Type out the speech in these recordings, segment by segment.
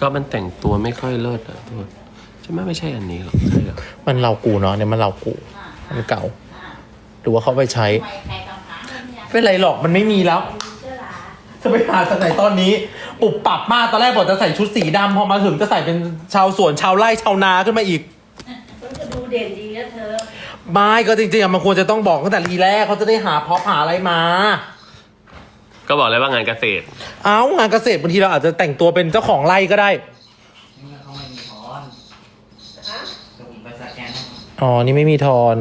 ก็มันแต่งตัวไม่ค่อยเลิศอะทุกคนใช่ไหมไม่ใช่อันนี้หรอกใช่เหรอมันเรากูเนาะเนี่ยมันเรากู มันเก่า หรือว่าเขาไปใช้ ไม่เป็นไรหรอกมันไม่มีแล้ว จะไปหาจากไหนตอนนี้ปุบปรับมากตอนแรกบอกจะใส่ชุดสีดำพอมาถึงจะใส่เป็นชาวสวนชาวไร่ชาวนาขึ้นมาอีก มันจะดูเด่นดีนะเธอ ไม่ก็จริงๆอะมันควรจะต้องบอกตั้งแต่ทีแรกเขาจะได้หาเพาะหาอะไรมา ก็บอกแล้วว่างานเกษตร เอ้างานเกษตรบางทีเราอาจจะแต่งตัวเป็นเจ้าของไร่ก็ได้ นี่เขาไม่มีถอนฮะเดี๋ยวผมไปสแกนให้อ๋อ นี่ไม่มีทอน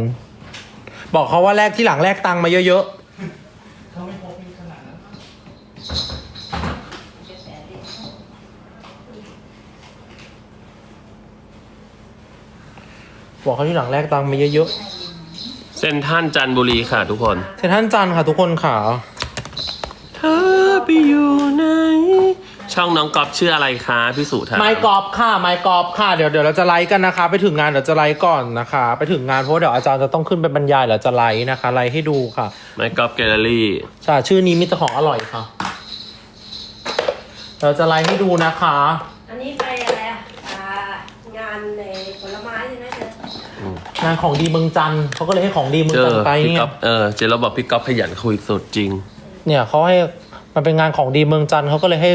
บอกเขาว่าแลกที่หลังแลกตังค์มาเยอะเขาไม่พบมีขนาดนั้นๆ บอกเขาที่หลังแลกตังค์มาเยอะเส้นท่านจันทบุรีค่ะทุกคน ๆเซนทรันจันทร์ค่ะทุกคนค่ะเธอ ไปอยู่ไหนช่องน้องก๊อฟชื่ออะไรคะพี่สุถามไมค์กอล์ฟค่ะไมค์กอล์ฟค่ะเดี๋ยวเดี๋ยวเราจะไลฟ์กันนะคะ ไปถึงงานเดี๋ยวจะไลฟ์ก่อนนะคะ ไปถึงงานเพราะว่าเดี๋ยวอาจารย์จะต้องขึ้นไปบรรยายเดี๋ยวจะไลฟ์นะคะไลฟ์ให้ดูค่ะไมค์ก๊อฟแกลเลอรี่ใช่ชื่อนี้มีแต่ของอร่อยค่ะ เราจะไลฟ์ให้ดูนะคะ อันนี้ไปอะไรอะอ่างานในผลไม้ใช่ไหมเธองานของดีเมืองจันทร์เขาก็เลยให้ของดีเมืองเจจัอนทร์ไปพี่เนี่ก๊ยอฟเออเจเราบอกพี่ก๊อฟขยันคุยสุดจริง เนี่ยเขาให้ มันเป็นงานของดีเมืองจันทร์เขาก็เลยให้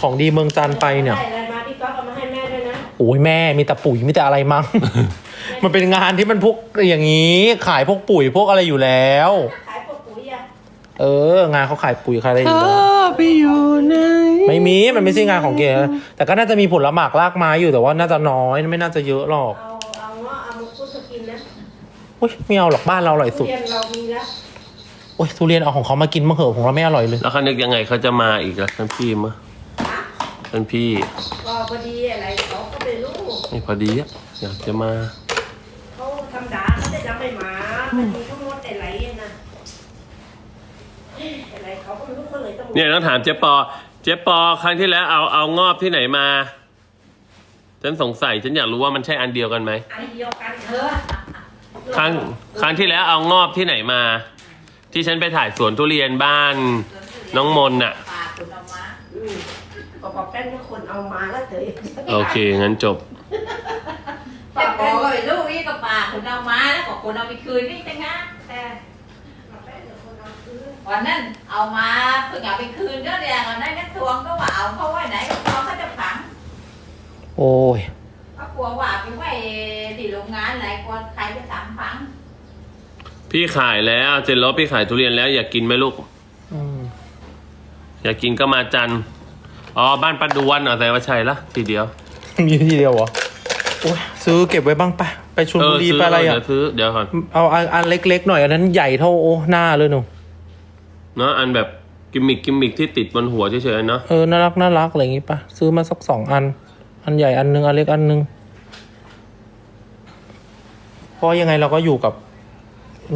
ของดีเมืองจันทร์ไปเนี่ยได้อะไรมาพี่ก๊อฟเอามาให้แม่ด้วยนะโอ้ยแม่มีแต่ปุ๋ยมีแต่อะไรมั้ง มันเป็นงานที่มันพวกอย่างนี้ ขายพวกปุ๋ยพวกอะไรอยู่แล้ว ขายพวกปุ๋ยอะเออ งานเขาขายปุ๋ยขายอะไรอเธยู่แล้วอไปอยู่ไหนไม่มี มันไม่ใช่งานของเกนะแต่ก็น่าจะมีผลหมากลากไม้อยู่แต่ว่าน่าจะน้อยไม่น่าจะเยอะหรอกเอาเอาเงาะเอามังคุดมากินนะ อุ้ยไม่เอาหรอกบ้านเราอร่อยสุด เรียนเรามีแล้วโอ้ยทุเรียนเอาของเขามากินมะเหอะของเราไม่อร่อยเลย แล้วเขานึกยังไงเขาจะมาอีกล่ะท่านพี่มะฮะท่านพี่ก็พอดีอะไรเขาก็ไม่รู้ไม่พอดีอะอยากจะมาเขาธรรมดาเขาจะจำไม่มาบางทีเขางดแต่ไหลนะแต่ไหลเขาก็ไม่รู้เขาเลยต้องเนี่ยต้องถามเจ๊ปอ เจ๊ปอครั้งที่แล้วเอาเอางอบที่ไหนมาฉันสงสัยฉันอยากรู้ว่ามันใช่อันเดียวกันไหมอันเดียวกันเธอครั้งครั้งที่แล้วเอางอบที่ไหนมา ที่ฉันไปถ่ายสวนทุเรียนบ้าน น้องมนน่ะ ปลาคุณเอามาอืมก็บอกแป้นก็คนเอามาแล้วเธอโอเค งั้นจบ ปลาบอกเลยลูกนี่ก็ปลาคุณเอามาแล้วก็คุณเอาไปคืนนี่จังนะแต่บอกแป้นก็คนเอาคืนวันนั้นเอามาเพิ่งเอาไปคืนก็เนี่ยวันนั้นนักทวงก็ว่าเอาเขาไว้ไหนก็เขาเขาจะฝังโอ้ยเขากลัวว่าไปไว้ที่โรงงานไหนกลัวใครจะถามฝัง พี่ขายแล้วเจนลบพี่ขายทุเรียนแล้ว อยากกินไหมลูก อืมอยากกินก็มาจันทร์อ๋อบ้านปัดดวนเหรอแต่ว่าใช่ละทีเดียว มีทีเดียวเหรอโอ้ยซื้อเก็บไว้บ้างไปไปชลเอบุอรีซื้อไปอะไรเดี๋อะยวซื้อเดี๋ยวก่อนเอาอันอันเล็กๆหน่อยอันนั้นใหญ่เท่าโอ้หน้าเลยหนูเนาะอันแบบกิมมิกกิมมิกที่ติดบนหัวเฉยๆเนาะเออน่ารักน่ารักอะไรอย่างงี้ปะซื้อมาสักสองอัน อันใหญ่อันหนึงอันเล็กอันหนึงเพราะยังไงเราก็อยู่กับ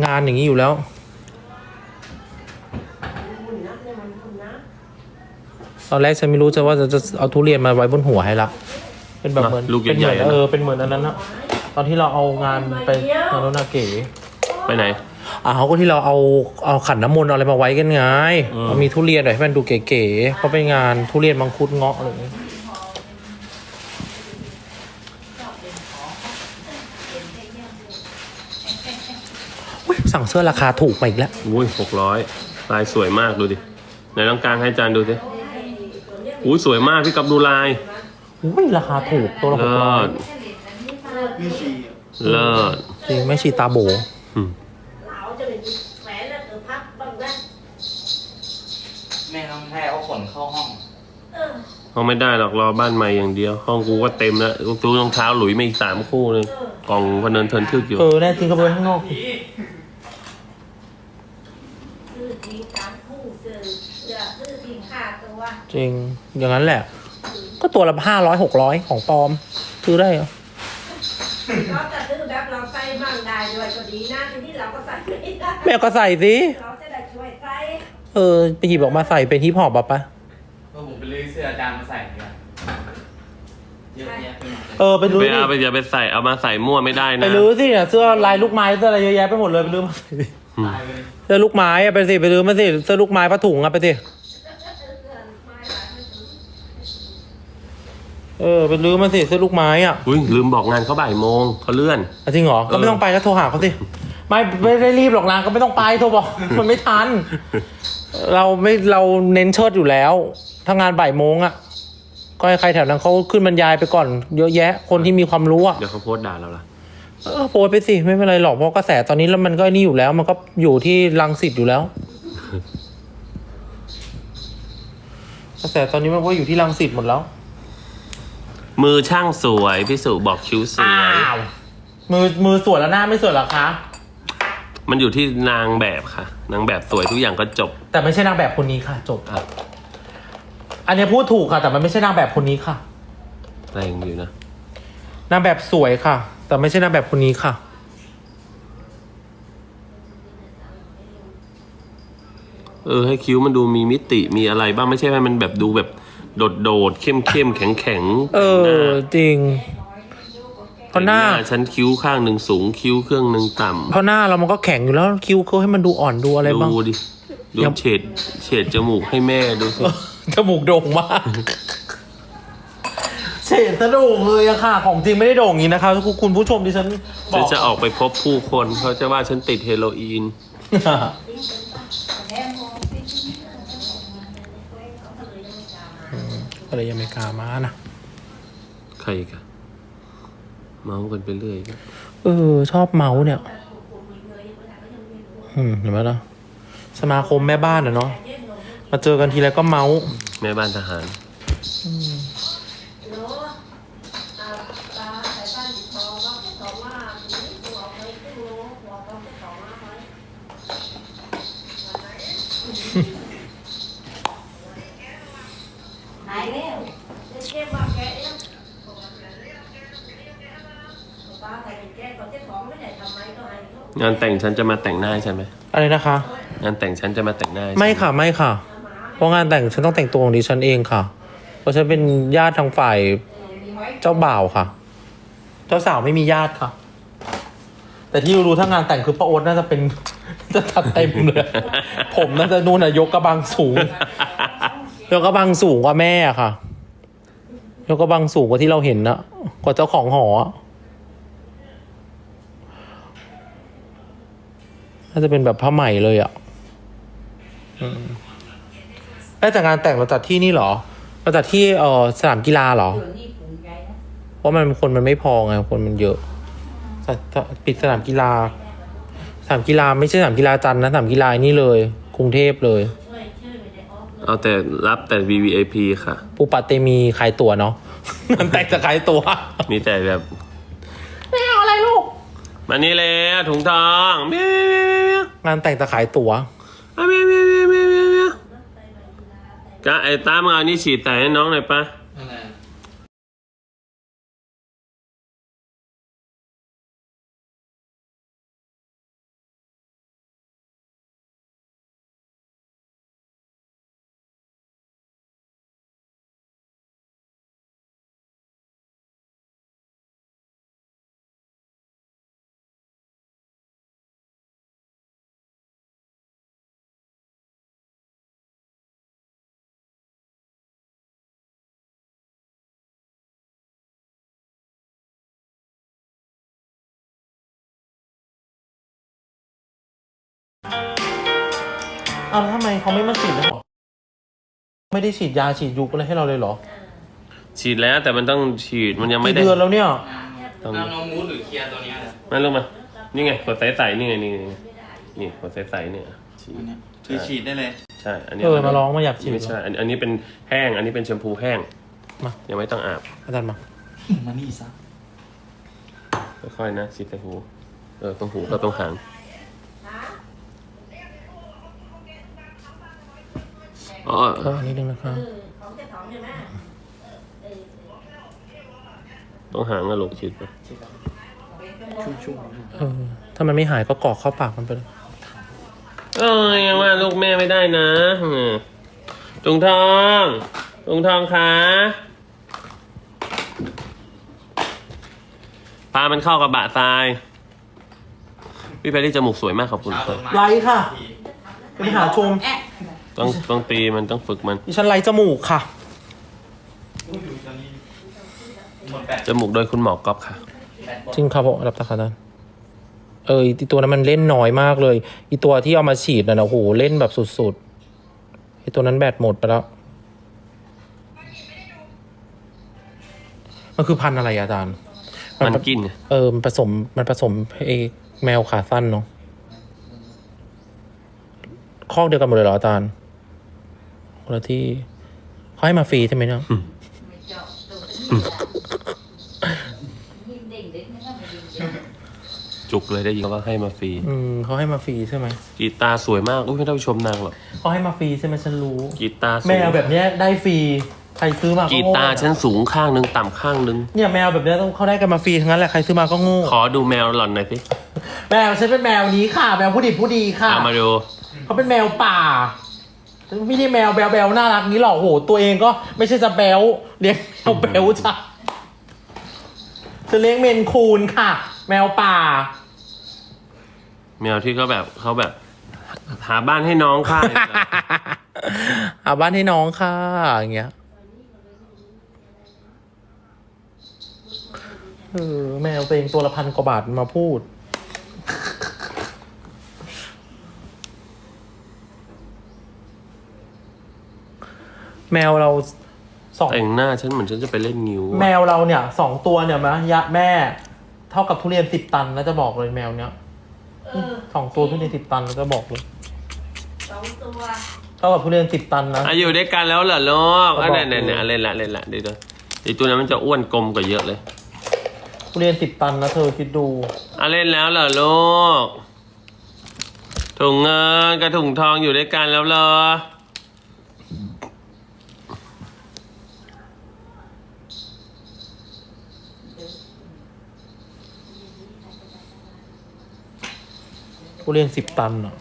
งานอย่างนี้อยู่แล้วหุ่นนะเนี่ยมันหุ่นนะตอนแรกฉันไม่รู้จะว่าจะจะเอาทุเรียนมาไว้บนหัวให้ละเป็นแบบเหมือนลูกเป็นเหใหมืญ่อนๆเอนะอเป็นเหมือนอันนั้นนะตอนที่เราเอางานไปงานโนนาเก๋ไปไหน อ่าเขาก็ที่เราเอาเอาขันน้ำมนต์เอาอะไรมาไว้กันไงอืมเรามีทุเรียนหน่อยให้มันดูเก๋ๆเพราะเป็นงานทุเรียนมังคุดเงาะอะไรอย่างงี้ อุ๊ยสั่งเสื้อราคาถูกมาอีกแล้ว อุ้ยหกร้อยลายสวยมากดูดิไหนลองกลางให้อาจารย์ดูสิอุ้ยสวยมากพี่กับดูลายอุ้ยราคาถูกตัวละหกเลิร้อยศมีชีเลิศจริงไม่ชีตาโบ อืมเหลาจะเป็นแฝนแล้วเธอพับบ้างนะแม่ต้องให้เอาขนเข้าห้อง เออห้องไม่ได้หรอกรอบ้านใหม่อย่างเดียว ห้องกูก็เต็มแล้วตู้รองเท้าหลุยมาอีกสามคู่เลยกล่องพนันเทินทึกอยู่ เออแน่จริงก็ไปไว้ข้างนอก ซื้อทิ้งสามคู่ซื้อเสื้อซื้อทิ้งห้าตัวจริง อย่างนั้นแหละ ก็ตัวละห้าร้อยหกร้อยของปลอม ซื้อได้เหรอ เราจะซื้อแบบเราใส่บ้างได้ด้วยก็ดีนะทีนี้เราก็ใส่ไม่ได้แม่ก็ใส่สิ เราจะได้ช่วยใส่เออ ไปหยิบออกมาใส่เป็นฮิปฮอปอะปะก็ผมไปลื้ อเสื้ออาจารย์มาใส่ดีกว่าเยอะแยะไปหมดเลยเออไปรื้อไปดิเอาไปอย่าไปใส่เอามาใส่มั่วไม่ได้ไปนะ รื้อสิเนี่ยเสื้อลายลูกไม้เสื้ออะไรเยอะแยะไปหมดเลยไปรื้อมาใส่ดิอืมตายเลยเสื้อลูกไม้อะไปสิไปรื้อมาสิเสื้อลูกไม้ผ้าถุงอะไปสิเออไปรื้อมาสิซื้อลูกไม้อะอุ้ยลืมบอกงานเขาบ่ายโมงเขาเลื่อน อะจริงเหรอ ก็ไม่ต้องไปก็โทรหาเขาสิ ไม่ไม่ได้รีบหรอกนะก็ไม่ต้องไปโทรบอก มันไม่ทัน เราไม่เราเน้นเชิดอยู่แล้วถ้างานบ่ายโมงอะ ก็ให้ใครแถวนั้นเขาขึ้นบรรยายไปก่อน เยอะแยะ คนที่มีความรู้อะเดี๋ยวเขาโพสต์ด่าเราละเออโพสต์ไปสิไม่เป็นไรหรอกเพราะกระแสตอนนี้แล้วมันก็นี่อยู่แล้ว มันก็อยู่ที่รังสิตอยู่แล้ว กระแสตอนนี้มันก็อยู่ที่รังสิตหมดแล้ว มือช่างสวยพี่สุบอกคิ้วสวย มือมือสวยแล้วหน้าไม่สวยเหรอคะ มันอยู่ที่นางแบบค่ะ นางแบบสวยทุกอย่างก็จบแต่ไม่ใช่นางแบบคนนี้ค่ะ จบครับอันนี้พูดถูกค่ะ แต่มันไม่ใช่นางแบบคนนี้ค่ะ แรงอยู่นะ นางแบบสวยค่ะ แต่ไม่ใช่นางแบบคนนี้ค่ะ เออให้คิ้วมันดูมีมิติมีอะไรบ้างไม่ใช่ว่ามันแบบดูแบบโดดโดดๆเข้มเข้มๆแข็งแข็งๆเออ จริง เพราะหน้า ฉันคิ้วข้างหนึ่งสูงคิ้วเครื่องหนึ่งต่เพราะหน้าเรามันก็แข็งอยู่แล้วคิ้วเขาให้มันดูอ่อนดูอะไรำบ้าง ดูดิดูยัง เฉดเฉดจมูกให้แม่ดูสิจมูกโด่งมากเฉดสะโด่งเลยอะค่ะ ของจริงไม่ได้โด่งอย่างนี้นะคะคุณผู้ชมดิฉันบฉัอนก จะออกไปพบผู้คนเขาจะว่าฉันติดเฮโรอีนอะไรยังไม่กล้ามานะ ใครกัน เมาส์กันไปเรื่อยเออ ชอบเมาส์เนี่ยอืมเห็นไหมล่ะสมาคมแม่บ้านอะเนาะมาเจอกันทีไรก็เมาส์แม่บ้านทหารหนูตาตาใส่บ้านอยู่ทองว่าทองว่าตัวเอาไปขึ้นโลหัวต้องไปสองมาไหมหายแล้วเจ็บมาแกเองป้าใส่เป็นแกก็เจ็บท้องไม่ได้ทำไมก็ให้เขา งานแต่งฉันจะมาแต่งหน้าใช่ไหมอะไรนะคะ งานแต่งฉันจะมาแต่งหน้าใช่หไม่ค่ะไม่ค่ะ เพราะงานแต่งฉันต้องแต่งตัวของดิฉันเองค่ะ เพราะฉันเป็นญาติทางฝ่ายเจ้าบ่าวค่ะ เจ้าสาวไม่มีญาติค่ะ แต่ที่รู้ๆถ้างานแต่งคือป้าโอ๊ตน่าจะเป็น จะตัดเต็มเลย ผมน่าจะนู่นน่ะยกกระบังสูง ยกกระบังสูงกว่าแม่อะค่ะ ยกกระบังสูงกว่าที่เราเห็นนะกว่าเจ้าของหออะ น่าจะเป็นแบบผ้าไหมเลยอะอืมแล้วจากงานแต่งเราจัดที่นี่เหรอเราจัดที่เออสนามกีฬาเหรอเดี๋ยวนี้ภูมิใจนะเพราะมันคนมันไม่พอไงคนมันเยอะสสปิดสนามกีฬาสนามกีฬาไม่ใช่สนามกีฬาจันทร์นะสนามกีฬานี่เลย กรุงเทพเลยช่วยชื่อไม่ได้ออกเลย เอาแต่รับแต่ VVIP ค่ะ ปูปาเตมีขายตั๋วเนาะมันแต่งจะขายตั๋วมีแต่แบบ ไม่เอาอะไรลูก มานี่เลยถุงทองเมียวเมียวเมียวเมียวงานแต่งจะขายตั๋วอะเมียวเมียวเมียวเมียวเมียวเมียวก็ไอ้ตามงเอานี่ฉีดใส่ให้น้องหน่อยปะ เอาแล้วทำไมเขาไม่มาฉีดแล้วหรอไม่ได้ฉีดยาฉีดยุกอะไรให้เราเลยเหรอฉีดแล้วแต่มันต้องฉีดมันยังไม่กี่ได้เดือนแล้วเนี่ย ต้องน้ำน้องมูดหรือเคลียร์ตัวเนี้ยเนี่ยมาลงมา นี่ไงกดใสๆนี่ไงนี่ไงนี่กดใสๆเนี่ยฉีดอันเนี้ยคือฉีดได้เลย ใช่ อันนี้เออมาลองมาอยากฉีดไม่ใช่อันอันนี้เป็นแห้ง อันนี้เป็นแชมพูแห้งมา ยังไม่ต้องอาบอาจารย์มามานี่ซะ ค่อยๆนะฉีดใส่หูเออตรงหูกับตรงหาง อ๋อเอออันนี้นึงนะคะเออของเจ้าของใช่ไหมเออตรงหางอะลูกฉีดไปชุ่มเออ ถ้ามันไม่หายก็กรอกเข้าปากมันไปเลยเอ้ยยังว่าลูกแม่ไม่ได้นะอืมตุงทองตุงทองคะพามันเข้ากับบะทราย พี่แพรรี่จมูกสวยมากขอบๆคุณเช้าครัต้บนไม้ไลค์ค่ะ ไปหาชม แอะ ต้องต้องตีมันต้องฝึกมันดิฉันไลค์จมูกค่ะอุ้ยดูตัวนี้หมดแบตจมูกโดยคุณหมอก๊อฟค่ะแบตหมดจริงครับผมรับตาคาตันเอออีตัวนั้นมันเล่นน้อยมากเลยอีตัวที่เอามาฉีดน่ะนะโอ้โหเล่นแบบสุดๆไอตัวนั้นแบตหมดไปแล้วมันคือพันธุ์อะไรอะอาจารย์ มันกินไงเออมันผสมมันผสมไอแมวขาสั้นเนาะคอกเดียวกันหมดเลยเหรออาจารย์ คนละที่เขาให้มาฟรีใช่ไหมเนี่ยไม่เจาะตัวนี้อะยิ้มเด้งเด้งนั่นก็ไม่ยิ้มเด้งจุกเลยได้ยินว่าให้มาฟรีอืมเขาให้มาฟรีใช่ไหมกีตาร์สวยมากอุ้ยไม่ต้องไปชมนางหรอกเขาให้มาฟรีใช่ไหมฉันรู้กีตาร์สวยแมวแบบเนี้ยได้ฟรีใครซื้อมาก็กีโง่ตาร์ชั้นสูงข้างหนึงต่ำข้างหนึง เนี่ยแมวแบบเนี้ยต้องเขาได้กันมาฟรีทั้งนั้นแหละใครซื้อมาก็โง่ขอดูแมวหล่อนหน่อยสิแมวฉันเป็นแมวนี้ค่ะ แมวผู้ดีผู้ดีค่ะเอามาดูเขาเป็นแมวป่า ไม่ได้แมวแบวแบวน่ารักนี้หรอกโห ตัวเองก็ไม่ใช่จะแบวเลี้ยงแมวแบวจ้ะจะเลี้ยงเมนคูนค่ะ แมวป่า แมวที่เขาแบบเขาแบบ หาบ้านให้น้องค่ะอาบ้านให้น้องค่ะอย่างเงี้ยเออแมวตัวเองตัวละพันกว่าบาทมาพูด แมวเราสองแต่งหน้าฉันเหมือนฉันจะไปเล่นงิ้วอะแมวเราเนี่ยสองตัวเนี่ยมะยะแม่ เท่ากับทุเรียนสิบตันนะจะบอกเลยแมวเนี้ยเออสองตัวทุเรียนสิบตันนะจะบอกเลยสองตัวเท่ากับทุเรียนสิบตันนะ อะอยู่ด้วยกันแล้วเหรอลูกก็อะบอกเนี่ยเนี่ยเนี่ยเล่นละเล่นละเดี๋ยวเดี๋ยวไอตัวนั้นมันจะอ้วนกลมกว่าเยอะเลยทุเรียนสิบตันนะเธอคิดดู อะเล่นแล้วเหรอลูกถุงเงินกับถุงทองอยู่ด้วยกันแล้วเหรอ ทุเรียนสิบตันอะ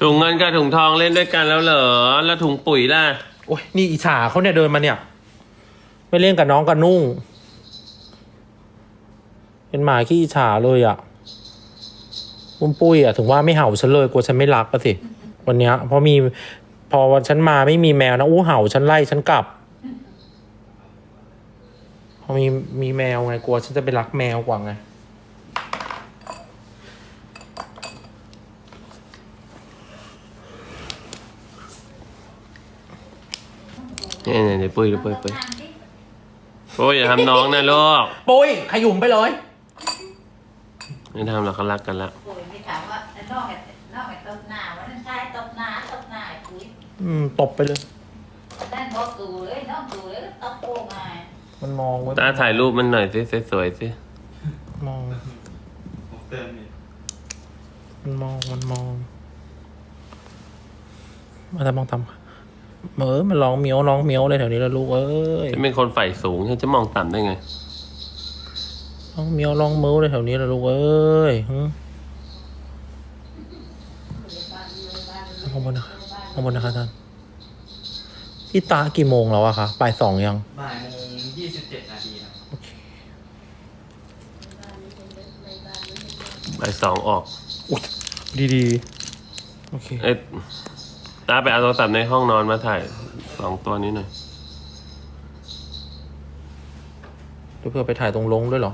ถุงเงินกับถุงทองเล่นด้วยกันแล้วเหรอ แล้วถุงปุ๋ยล่ะ โอ้ยนี่อิจฉาเขาเนี่ยเดินมาเนี่ย ไม่เล่นกับน้องกับนุ่ง เป็นหมาขี้อิจฉาเลยอะปุ้มปุ้ยอะถึงว่าไม่เห่าฉันเลยกลัวฉันไม่รักก็สิวันเนี้ยเพราะมีพอวันฉันมาไม่มีแมวนะอู้เห่าฉันไล่ฉันกลับพอมีมีแมวไงกลัวฉันจะไปรักแมวกว่าไง เนี่ยเนี่ยเดี๋ยวปุ้ยเดี๋ยวปุ้ยปุ้ยปุ้ยอย่าทำน้องนะลูกปุ้ยขยุ่มไปเลยไม่ทำหรอกเขารักกันแล้วปุ๋ยไม่ถามว่านอกจากนอกจากตบหน้าวันนั้นชายตบหน้าตบหน้าปุ๋ยอืมตบไปเลยวันนั้นบอกกูเลยน้องกูเลยตบโป้มามันมองไว้ตาถ่ายรูปมันหน่อยสิสวยๆสิมองผมเติมนี่มันมองมันมองมาทำมองทำเห มือมันร้องเมียวร้องเมียวเลยแถวนี้แล้วลูกเอ้ยฉันเป็นคนใฝ่สูงฉันจะมองต่ำได้ไงร้องเมียวร้องเมียวเลยแถวนี้แล้วลูกเอ้ยหึข้างบนนะคะข้างบนนะคะท่านพี่ตากี่โมงแล้วอะคะบ่ายสองยังบ่ายโมงยี่สิบเจ็ดนาทีครับโอเคบ่ายสองออกดีๆโอเคเอ๊ะ ตาไปเอาโทรศัพท์ในห้องนอนมาถ่ายสองตัวนี้หน่อยเพื่อไปถ่ายตรงลงด้วยเหรอ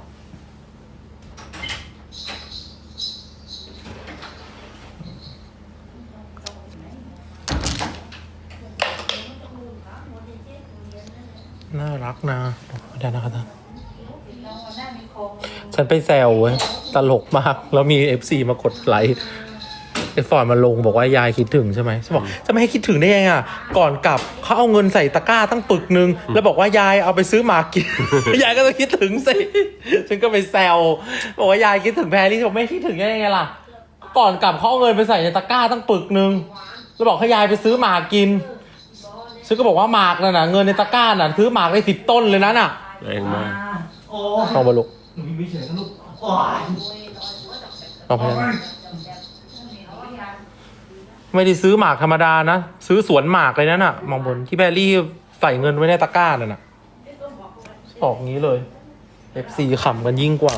น่ารักนะเดี๋ยวนะครับท่านฉันไปแซวเว้ย ตลกมาก แล้วมีเอฟซีมากดไลค์ ไอ้ฟอร์ดมาลงบอกว่ายายคิดถึงใช่ไหมฉันบอกจะไม่ให้คิดถึงได้ยังไงอะก่อนกลับเขาเอาเงินใส่ตะกร้าตั้งปึกนึง แล้วบอกว่ายายเอาไปซื้อหมากกิน ยายก็จะคิดถึงสิฉันก็ไปแซวบอกว่ายายคิดถึงแพรรี่ฉันบอกไม่คิดถึงได้ยังไงล่ะ ก่อนกลับเขาเอาเงินไปใส่ในตะกร้าตั้งปึกนึงแล้วบอกให้ยายไปซื้อหมากกินฉันก็บอกว่าหมากน่ะนะเงินในตะกร้าน่ะซื้อหมากได้สิบต้นเลยนะน่ะแรงมากโอ้ลองมาลุกหนูมีเฉยนะลูกโอ้ยลองไปเลย ไม่ได้ซื้อหมากธรรมดานะ ซื้อสวนหมากเลยนั่นน่ะ มองบนที่แบรี่ใส่เงินไว้ในตะกร้านั่นน่ะออกงี้เลยเอฟซีขำกันยิ่งกว่า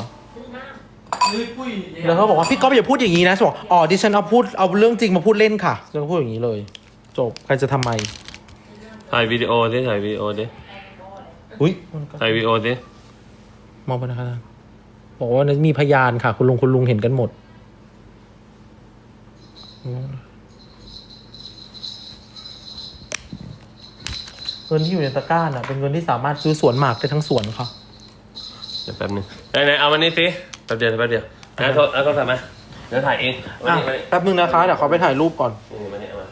เฮ้ยปุ้ยแล้วเขาบอกว่าพี่ก๊อฟอย่าพูดอย่างนี้นะฉันบอกอ๋อดิฉันเอาพูดเอาเรื่องจริงมาพูดเล่นค่ะฉันก็พูดอย่างนี้เลย จบใครจะทำไมถ่ายวิดีโอดิถ่ายวิดีโอดิอุ้ยมันก็ถ่ายวิดีโอดิมองไปนะคะบอกว่ามีพยานค่ะ คุณลุงคุณลุงเห็นกันหมด เงินที่อยู่ในตะกร้าน่ะ เป็นเงินที่สามารถซื้อสวนหมากได้ทั้งสวนค่ะ เดี๋ยวแป๊บนึงไหนๆเอามานี่สิแป๊บเดียวแป๊บเดียวเอาโทรเอาโทรศัพท์มาเดี๋ยวถ่ายเองเอามาอะนี่มานี่แป๊บนึงนะคะเดี๋ยวเขาไปถ่ายรูปก่อน นี่มานี่เอามา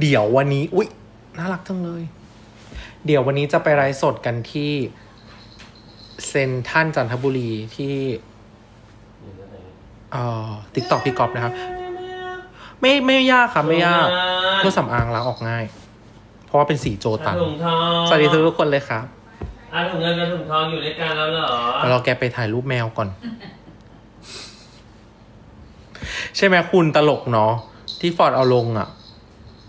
เดี๋ยววันนี้ อุ๊ย น่ารักจังเลย เดี๋ยววันนี้จะไปไลฟ์สดกันที่เซนทรันจันทบุรีที่เอ่อติ๊กต็อกพี่กอฟนะครับ ไม่ไม่ยากค่ะไม่ยากเครื่องสำอางล้างออกง่าย เพราะว่าเป็นสีโจตันถุงทองสวัสดีทุกคนเลยครับอะถุงเงินกับถุงทองอยู่ด้วยกันแล้วเหรอแล้วเราแกไปถ่ายรูปแมวก่อน ใช่ไหมคุณตลกเนาะที่ฟอร์ดเอาลงอะ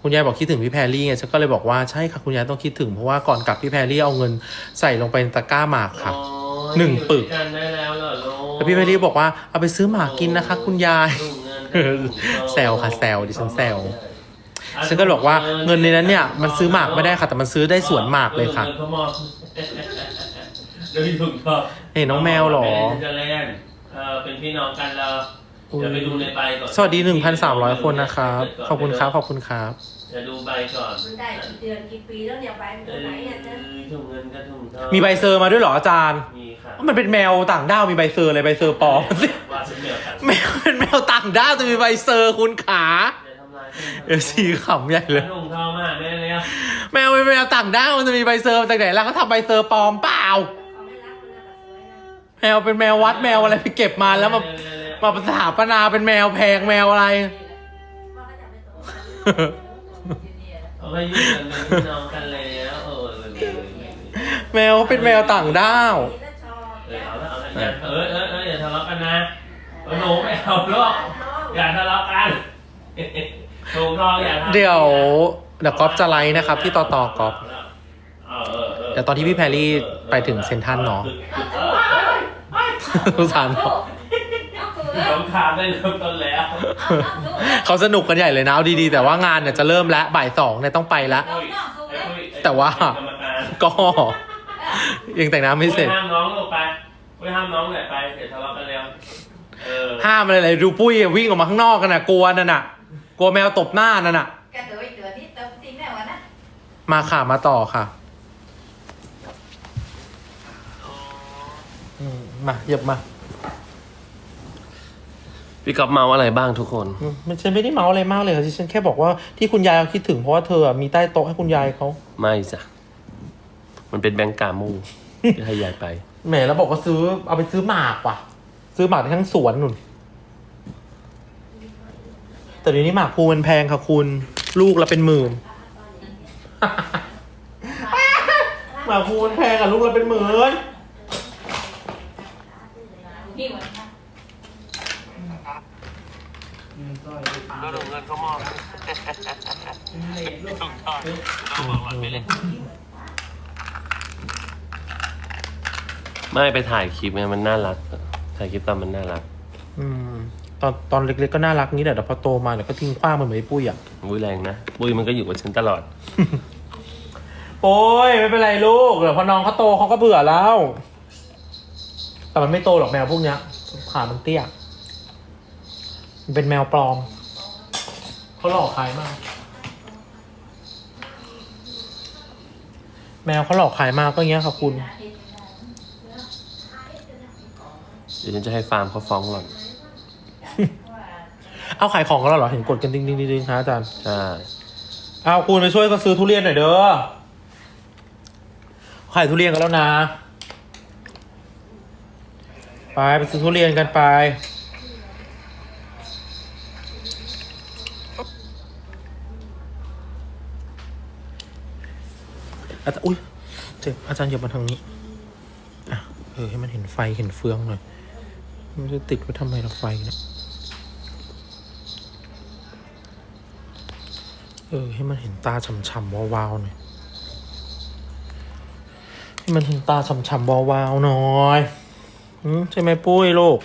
คุณยายบอกคิดถึงพี่แพรรี่ไงฉันก็เลยบอกว่าใช่ค่ะคุณยายต้องคิดถึงเพราะว่าก่อนกลับพี่แพรรี่เอาเงินใส่ลงไปในตะกร้าหมากค่ะอ๋อหนึ่งปึกอยู่ด้วยกันได้แล้วเหรอลูกแล้วพี่แพรรี่บอกว่าเอาไปซื้อหมากกินนะคะ คุณยายถุงเงินกับถุงทองแซวค่ะแซวดิฉันแซว ฉันก็บอกว่าเงินในนั้นเนี่ยมันซื้อหมากไม่ได้ค่ะ แต่มันซื้อได้สวนหมากเลยค่ะถุงงินเขามองเดี๋ยวมีถุงทองเฮ้ยน้องแมวเหรอแม่จะเล่นเออเป็นพี่น้องกันเราเดี๋ยวไปดูในใบก่อนสวัสดี1,300คนนะครับขอบคุณครับขอบคุณครับจะดูใบก่อนมันได้กี่เดือนกี่ปีแล้วเนี่ยไปมันเอตัวอไหนเนี่ยนะถุงเงินกับถุงทองมีใบเซอร์มาด้วยเหรออาจารย์มีค่ะมันเป็นแมวต่างด้าวมีใบเซอร์อะไรใบเซอร์ปลอมว่าฉันเดียวกันแมวเป็นแมวต่างด้าวจะมีใบเซอร์คุณขาอ ย่าทำลายถุงทองเออสีขำใหญ่เลยถุงทองมาหาแม่เลยอะแมวเป็นแมวต่างด้าวมันจะมีใบเซอร์มาจากไหนแล้วเขาทำใบเซอร์ปลอมเปล่า เขาไม่รักมันนะแบบสวยนะแมวเป็นแมววัดแมวอะไรไปเก็บมาแล้วมามาสถาปนาเป็นแมวแพงแมวอะไรว่าเขาจะไม่โตเอาไปอยู่กันเป็นพี่น้องกันแล้วเออเลยเลยเลยแมวเป็นแมวต่างด้าวนี่แล้วชอบเออเอาละเอาละอย่าเออเออเอออย่าทะเลาะกันนะเออหนูไม่เอาหรอกอย่าทะเลาะกัน ถุงทองอย่าทำเดี๋ยวเดี๋ยวก๊อฟจะไลฟ์นะครับที่ต่อต่อก๊อฟเออเออเออเดี๋ยวตอนที่พี่แพรรี่ไปถึงเซ็นทรัลเนาะ สงสารเขาสงครามได้เริ่มต้นแล้ว เขาสนุกกันใหญ่เลยนะเอาดีๆ แต่ว่างานเนี่ยจะเริ่มแล้วบ่ายสองเนี่ยต้องไปแล้วแต่ว่าก็ ยังแต่งหน้าไม่เสร็จ ห้ามน้องลงไปไม่ห้ามน้องเลยไปเดี๋ยวทะเลาะกันแล้วเออห้ามอะไรเลยดูปุ้ยวิ่งออกมาข้างนอกกันนะกลัวนั่นน่ะก ลัวแมวตบหน้านั่นน่ะ กระโดดเดือดนี่เติมตีแม่วะนะมาค่ะมาต่อค่ะอืมมาเหยียบมาพี่ก๊อฟเมาอะไรบ้างทุกคน อืมมันฉันไม่ได้เมาอะไรมากเลยค่ะฉันแค่บอกว่าที่คุณยายเขาคิดถึงเพราะว่าเธออะมีใต้โต๊ะให้คุณยายเขาไม่จ้ะ มันเป็นแบงก์กามูที่ให้ยายไป แหมแล้วบอกว่าซื้อเอาไปซื้อหมากว่ะ ซื้อหมากได้ทั้งสวนนุ่น แต่เดี๋ยวนี้หมากภูมันแพงค่ะคุณ ลูกละเป็นหมื่น หมากภูมันแพงอะลูกละเป็นหมื่นพี่วันนะก็ลงเงินเขามอบไม่ไปถ่ายคลิปไงมันน่ารัก ถ่ายคลิปตอนมันน่ารัก อืม ตอนตอนเล็กๆก็น่ารักนี้แหละแต่พอโตมาเดี๋ยวก็ทิ้งขว้างมันเหมือนไอ้ปุ้ยอะวุ้ยแรงนะปุ้ยมันก็อยู่กับฉันตลอด โอ้ยไม่เป็นไรลูกเดี๋ยวพอน้องเขาโตเขาก็เบื่อแล้ว แต่มันไม่โตหรอกแมวพวกเนี้ยขามันเตี้ยมันเป็นแมวปลอมเขาหลอกขายมาก แมวเขาหลอกขายมากก็อย่างเงี้ยค่ะคุณเดี๋ยวฉันจะให้ฟาร์มเขาฟ้องหล่อน เอาขายของกันแล้วเหรอเห็นกดกันดิ้งดิ้งดิ้งฮะอาจารย์ใช่เอาคุณไปช่วยก็ซื้อทุเรียนหน่อยเด้อขายทุเรียนกันแล้วนะ ไปไปซื้อทุเรียนกันไป อาจารย์อุ้ยเจ็บอาจารย์อย่ามาทางนี้อะเออให้มันเห็นไฟเห็นเฟืองหน่อย มันจะติดไว้ทำไมละไฟเนี่ย เออ ให้มันเห็นตาฉ่ำๆวาวๆหน่อย ให้มันเห็นตาฉ่ำๆวาวๆหน่อยอืมใช่ไหมปุ้ยลูก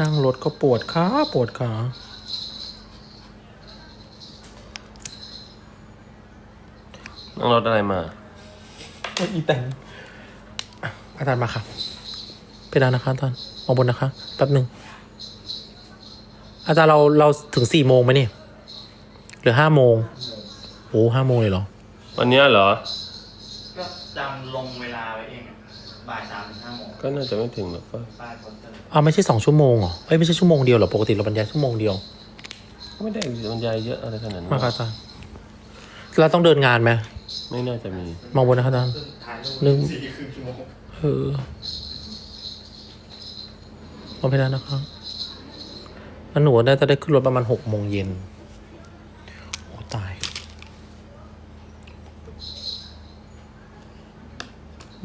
นั่งรถก็ปวดขาปวดขานั่งรถอะไรมาอีแตงอะอาจารย์มาค่ะไปด้านนะคะอาจารย์มองบนนะคะ แป๊บหนึ่ง อาจารย์เราเราถึงสี่โมงไหมเนี่ยหรือห้าโมงโอ้ห้าโมงเลยเหรอ วันเนี้ยเหรอ ก็จำลงเวลาไว้เองอะบ่ายสามถึงห้าโมงก็น่าจะไม่ถึงหรอกก็ป้ายโปสเตอร์อ้าวไม่ใช่สองชั่วโมงเหรอเอ้ยไม่ใช่ชั่วโมงเดียวเหรอปกติเราบรรยายชั่วโมงเดียวไม่ได้บรรยายเยอะอะไรขนาดนั้นมาค่ะอาจารย์เราต้องเดินงานไหมไม่น่าจะมีมองบนนะคะอาจารย์ถ่ายรูปหนึ่งสี่ครึ่งชั่วโมง เออมองไปแล้วนะคะแล้วหนูน่าจะได้ขึ้นรถประมาณหกโมงเย็นโอ้ตาย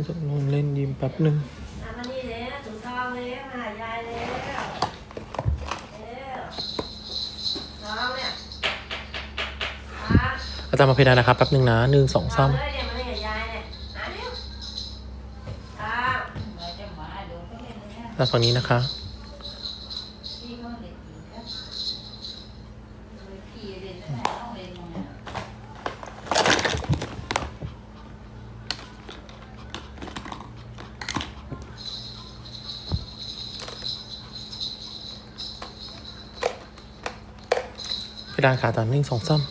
จะนอนเล่นยิมแป๊บหนึ่งอะมานี่เลยถุงทองเลยมาหายายเลยเร็วน้องเนี่ยอะอาจารย์มาเพดานนะครับแป๊บหนึ่งนะหนึ่งสองสามเลยเนี่ยมานี่กับยายเนี่ยอะเร็วอะเราจะมาดูก็เห็นเลยนะอาจารย์ฝั่งนี้นะคะ เพดานขาตามหนึ่งสองสาม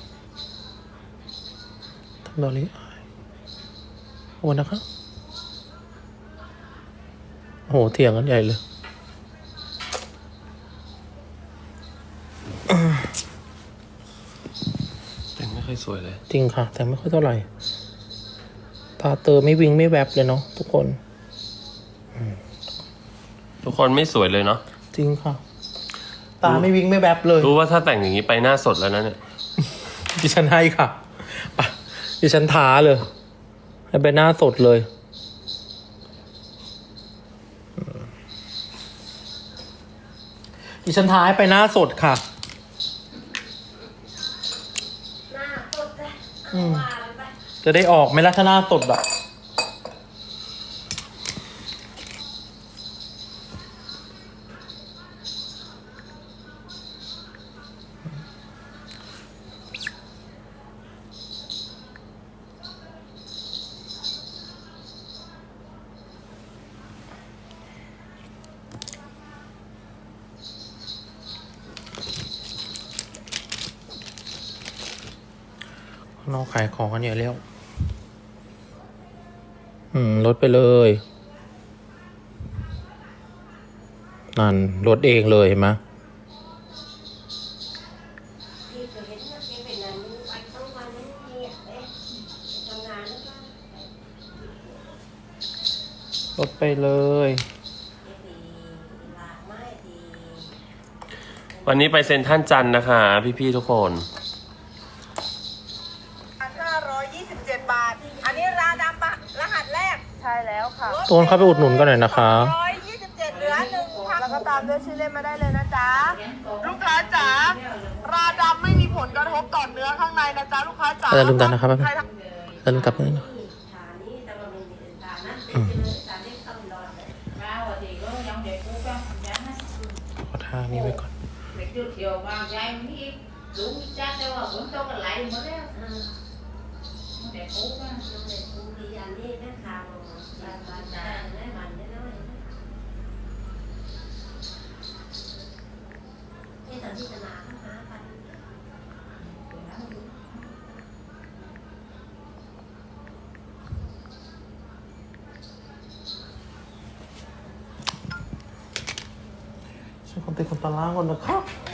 ทำดอลลี่โอ้นะคะโอ้โหเถียงกันใหญ่เลยแต่งไม่ค่อยสวยเลย จริงค่ะ แต่ไม่ค่อยเท่าไหร่ ตาเตอไม่วิงไม่แวบเลยเนาะทุกคน ทุกคนไม่สวยเลยเนาะ จริงค่ะ ตาไม่วิงไม่แวบเลยรู้ว่าถ้าแต่งอย่างนี้ไปหน้าสดแล้วนะเนี่ยดิฉันให้ค่ะไปดิฉันท้าเลยให้ไปหน้าสดเลย ดิฉันท้าให้ไปหน้าสดค่ะ หน้าตดเลยอืมว่าไปจะได้ออกไหมล่ะถ้าหน้าสดอะนอกขายของกันเยอะแล้ว อืมลดไป เลยนั่นลดเองเลยเห็นไหมพี่เคยเห็นว่าแกเป็นอะไรไม่รู้วันสองวันนี้เงียบเลยไปทำงานแล้วก็ลดไปเลยแกดีหลากไม้ดีวันนี้ไปเซ็นทรัลจันทร์นะคะ พี่ ๆ ทุกคน 527 บาท อันนี้ราดำปะรหัสแรก ใช่ แล้วค่ะโอนเข้าไปอุดหนุนกันหน่อยนะคะ127เหลือหนึ่งพันแล้วก็ตามด้วยชื่อเล่นมาได้เลยนะจ๊ะ ลูกค้าจ๋า ราดำไม่มีผลกระทบต่อเนื้อข้างในนะจ๊ะลูกค้าจ๋าอย่าลืมดันนะครับใครทแล้วลืมกลับไปนะฐานนี้แต่ว่ามันมีฐานนั้นเป็นเลยฐานนี้ต้องรอเลย Rau thì có giống để cú con dán á ขอท่านี้ไว้ก่อน để chưa chiều vào dây mới đúng chắc đâu mà vẫn đâu còn lại mới đấy อ่า để cú con น้ำเด็กคงดีอันนี้เป็นข่าวบาบานจานได้มันได้น้อยนี่สันติตนาหากันฉันคนต็มคนตาล่างก่อนนะครับ